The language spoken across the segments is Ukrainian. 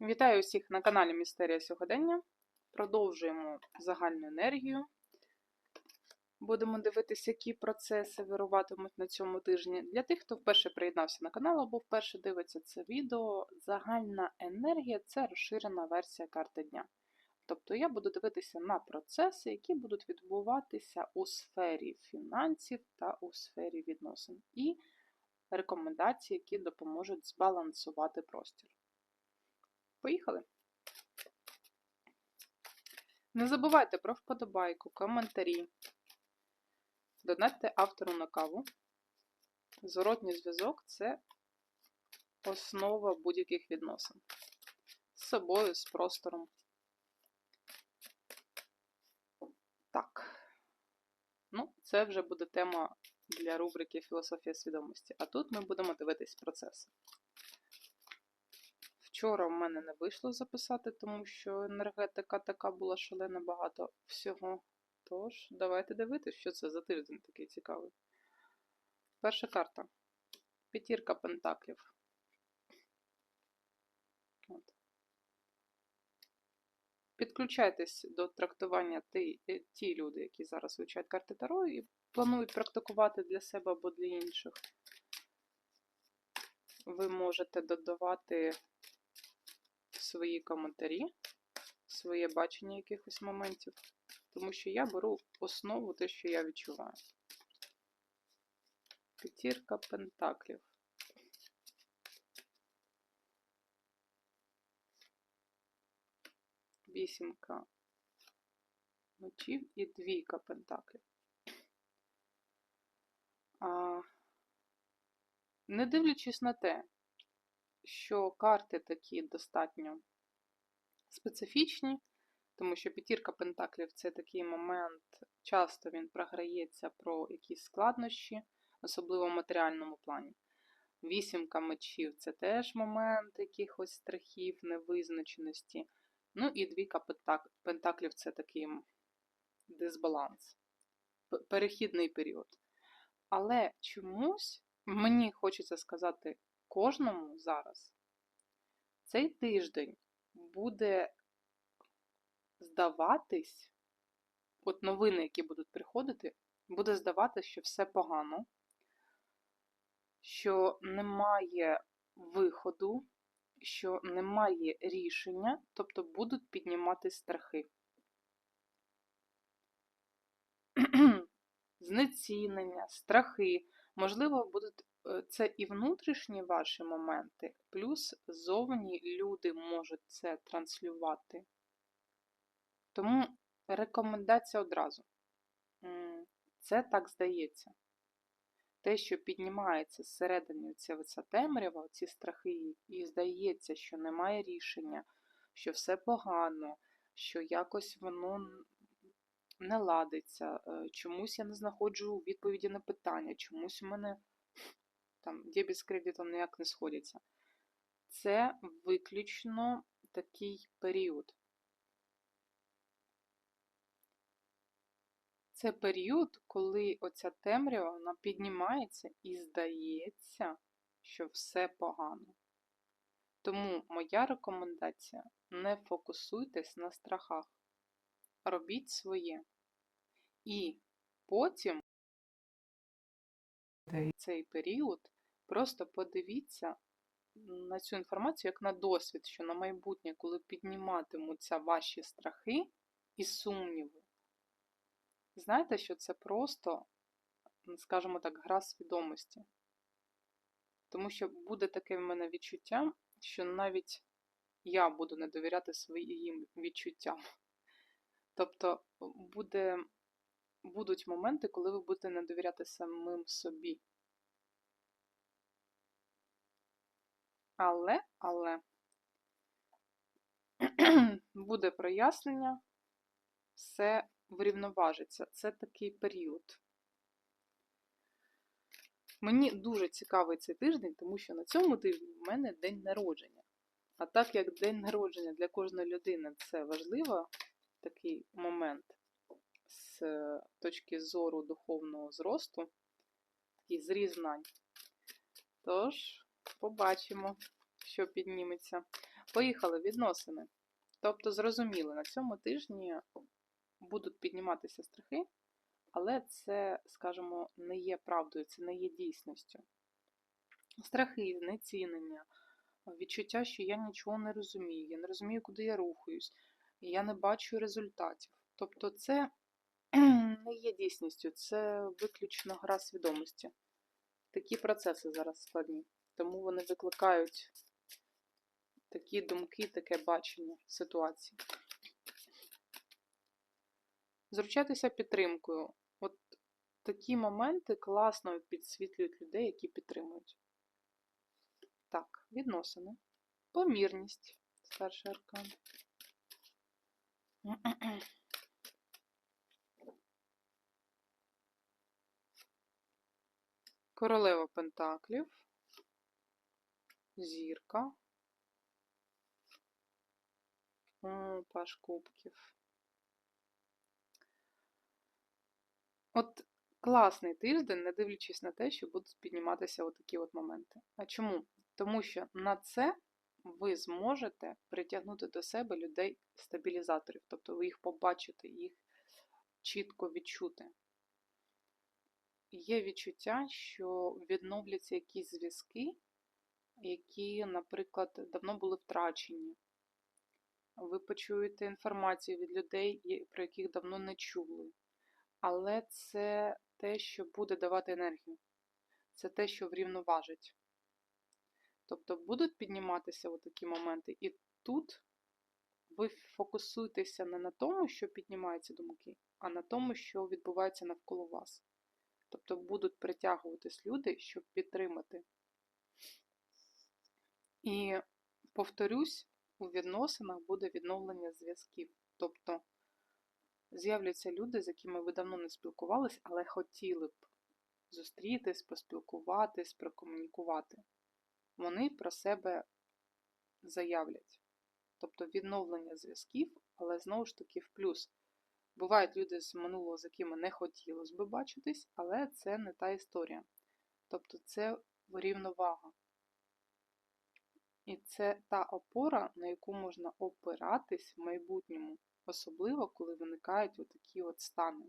Вітаю усіх на каналі Містерія Сьогодення. Продовжуємо загальну енергію. Будемо дивитися, які процеси вируватимуть на цьому тижні. Для тих, хто вперше приєднався на канал або вперше дивиться це відео, загальна енергія це розширена версія карти дня. Тобто я буду дивитися на процеси, які будуть відбуватися у сфері фінансів та у сфері відносин, і рекомендації, які допоможуть збалансувати простір. Поїхали! Не забувайте про вподобайку, коментарі. Донатьте автору на каву. Зворотній зв'язок це основа будь-яких відносин. З собою, з простором. Так. Ну, це вже буде тема для рубрики Філософія свідомості. А тут ми будемо дивитись процеси. Вчора в мене не вийшло записати, тому що енергетика така була шалена багато всього. Тож, давайте дивитися, що це за тиждень такий цікавий. Перша карта. П'ятірка пентаклів. От. Підключайтесь до трактування ті, ті люди, які зараз вивчають карти Таро і планують практикувати для себе або для інших. Ви можете додавати свої коментарі, своє бачення якихось моментів, тому що я беру основу те, що я відчуваю. П'ятірка пентаклів. Вісімка мечів і двійка пентаклів. А, Не дивлячись на те, що карти такі достатньо специфічні, тому що п'ятірка пентаклів це такий момент, часто він програється про якісь складнощі, особливо в матеріальному плані. Вісімка мечів це теж момент якихось страхів, невизначеності. Ну і двійка пентаклів це такий дисбаланс, перехідний період. Але чомусь мені хочеться сказати кожному зараз цей тиждень буде здаватись, от новини, які будуть приходити, буде здаватись, що все погано, що немає виходу, що немає рішення, тобто будуть піднімати страхи. Знецінення, страхи, можливо, будуть це і внутрішні ваші моменти, плюс зовні люди можуть це транслювати. Тому рекомендація одразу. Це так здається. Те, що піднімається зсередини ця, ця темрява, ці страхи, і здається, що немає рішення, що все погано, що якось воно не ладиться, е, чомусь я не знаходжу відповіді на питання, чомусь у мене там дебіт з кредитом ніяк не сходяться. Це виключно такий період. Це період, коли оця темрява вона піднімається і здається, що все погано. Тому моя рекомендація не фокусуйтесь на страхах, робіть своє. І потім цей період Просто подивіться на цю інформацію як на досвід, що на майбутнє, коли підніматимуться ваші страхи і сумніви. Знаєте, що це просто, скажімо так, гра свідомості. Тому що буде таке в мене відчуття, що навіть я буду не довіряти своїм відчуттям. Тобто буде, будуть моменти, коли ви будете не довіряти самим собі. Але, але буде прояснення, все врівноважиться. Це такий період. Мені дуже цікавий цей тиждень, тому що на цьому тижні в мене день народження. А так як день народження для кожної людини це важливий такий момент з точки зору духовного зросту, такий зріз знань. Тож, Побачимо, що підніметься. Поїхали відносини. Тобто, зрозуміло, на цьому тижні будуть підніматися страхи, але це, скажімо, не є правдою, це не є дійсністю. Страхи, знецінення, відчуття, що я нічого не розумію, я не розумію, куди я рухаюсь, я не бачу результатів. Тобто, це не є дійсністю, це виключно гра свідомості. Такі процеси зараз складні, тому вони викликають такі думки, таке бачення ситуації. Зручатися підтримкою. От такі моменти класно підсвітлюють людей, які підтримують. Так, відносини. Помірність. Старший аркан. Королева Пентаклів. Зірка. Паш Кубків. От класний тиждень, не дивлячись на те, що будуть підніматися отакі от моменти. А чому? Тому що на це ви зможете притягнути до себе людей-стабілізаторів, тобто ви їх побачите, їх чітко відчути. Є відчуття, що відновляться якісь зв'язки, які, наприклад, давно були втрачені. Ви почуєте інформацію від людей, про яких давно не чули. Але це те, що буде давати енергію. Це те, що врівноважить. Тобто будуть підніматися такі моменти, і тут ви фокусуєтеся не на тому, що піднімаються думки, а на тому, що відбувається навколо вас. Тобто будуть притягуватись люди, щоб підтримати. І повторюсь, у відносинах буде відновлення зв'язків. Тобто з'являться люди, з якими ви давно не спілкувались, але хотіли б зустрітись, поспілкуватись, прокомунікувати. Вони про себе заявлять. Тобто відновлення зв'язків, але знову ж таки в плюс. Бувають люди з минулого, з якими не хотілося би бачитись, але це не та історія. Тобто це рівновага. І це та опора, на яку можна опиратись в майбутньому, особливо, коли виникають отакі от стани.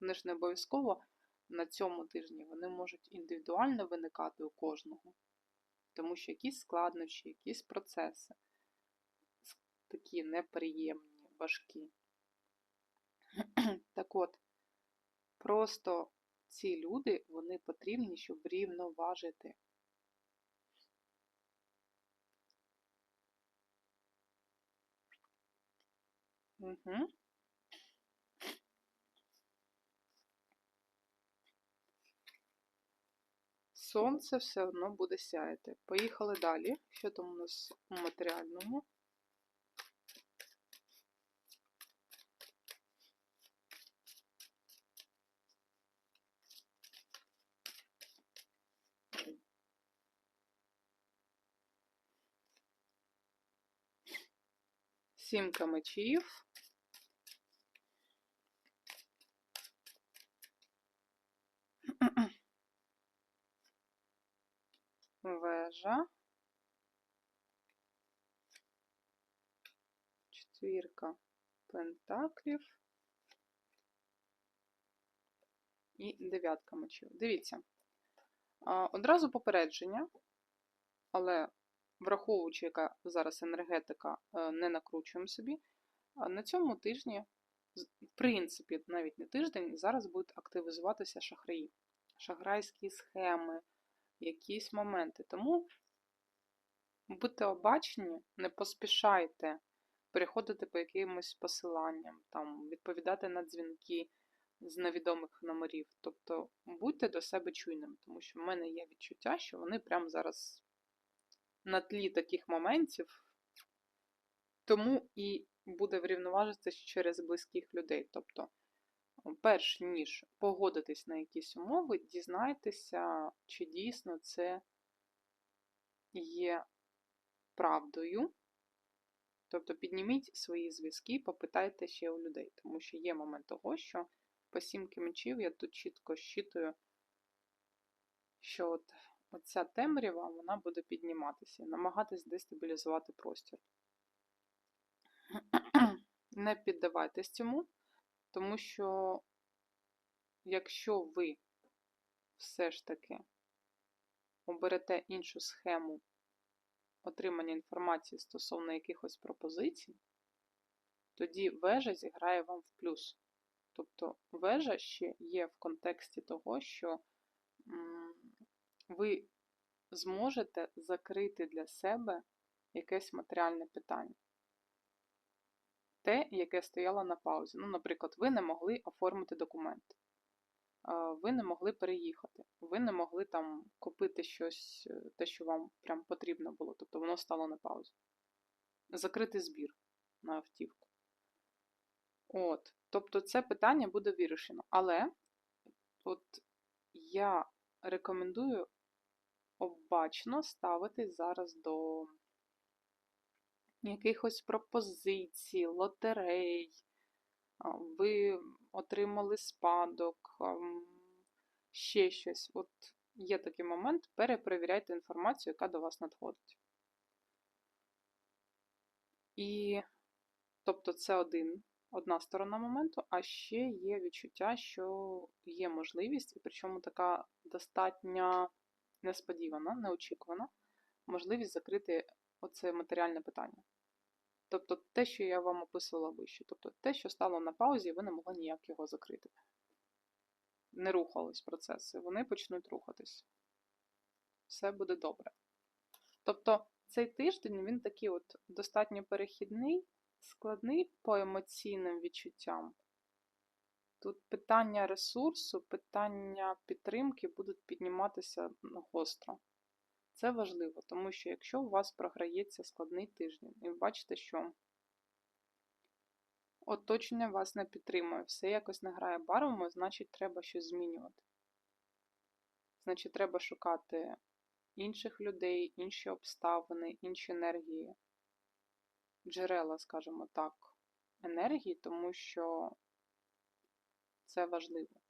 Вони ж не обов'язково на цьому тижні вони можуть індивідуально виникати у кожного, тому що якісь складнощі, якісь процеси такі неприємні, важкі. Так от, просто ці люди, вони потрібні, щоб рівноважити. Сонце все одно буде сяяти. Поїхали далі. Що там у нас у матеріальному? Сімка мечів. Вежа. Четвірка пентаклів. І дев'ятка мечів. Дивіться. Одразу попередження, але враховуючи, яка зараз енергетика, е, не накручуємо собі. На цьому тижні, в принципі, навіть не тиждень, зараз будуть активізуватися шахраї, шахрайські схеми, якісь моменти. Тому будьте обачені, не поспішайте переходити по якимось посиланням, там, відповідати на дзвінки з невідомих номерів. Тобто будьте до себе чуйним, тому що в мене є відчуття, що вони прямо зараз на тлі таких моментів, тому і буде врівноважитися через близьких людей. Тобто, перш ніж погодитись на якісь умови, дізнайтеся, чи дійсно це є правдою. Тобто підніміть свої зв'язки, попитайте ще у людей, тому що є момент того, що по сімки мечів я тут чітко щитую, що от оця темрява вона буде підніматися намагатись дестабілізувати простір. Не піддавайтесь цьому, тому що якщо ви все ж таки оберете іншу схему отримання інформації стосовно якихось пропозицій, тоді вежа зіграє вам в плюс. Тобто вежа ще є в контексті того, що ви зможете закрити для себе якесь матеріальне питання. Те, яке стояло на паузі. Ну, наприклад, ви не могли оформити документи, ви не могли переїхати, ви не могли там купити щось, е, те, що вам прям потрібно було, тобто воно стало на паузі. Закрити збір на автівку. От, тобто це питання буде вирішено. Але от я рекомендую обачно ставитись зараз до якихось пропозицій, лотерей. Ви отримали спадок, ще щось. От є такий момент, перепровіряйте інформацію, яка до вас надходить. І, тобто, це один, одна сторона моменту, а ще є відчуття, що є можливість, і причому така достатньо несподівана, неочікувана, можливість закрити оце матеріальне питання. Тобто те, що я вам описувала вище. Тобто те, що стало на паузі, і ви не могли ніяк його закрити. Не рухались процеси, вони почнуть рухатись. Все буде добре. Тобто цей тиждень він такий от достатньо перехідний, складний по емоційним відчуттям. Тут питання ресурсу, питання підтримки будуть підніматися гостро. Це важливо, тому що якщо у вас програється складний тиждень, і ви бачите, що оточення вас не підтримує, все якось не грає барвами, значить треба щось змінювати. Значить, треба шукати інших людей, інші обставини, інші енергії, джерела, скажімо так, енергії, тому що це важливо.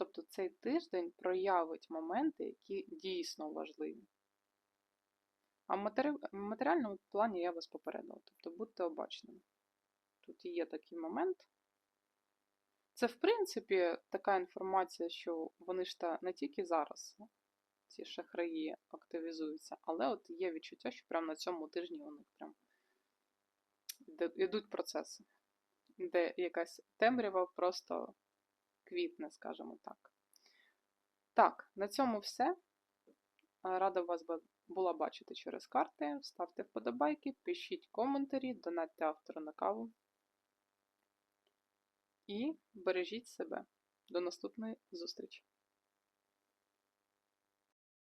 Тобто цей тиждень проявить моменти, які дійсно важливі. А в матері... матеріальному плані я вас попередила. Тобто будьте обачними. Тут є такий момент. Це, в принципі, така інформація, що вони ж та не тільки зараз, ці шахраї активізуються, але от є відчуття, що прямо на цьому тижні них прям йдуть процеси, де якась темрява просто квітне, скажімо так. Так, на цьому все. Рада вас була бачити через карти. Ставте вподобайки, пишіть коментарі, донатьте автору на каву. І бережіть себе. До наступної зустрічі!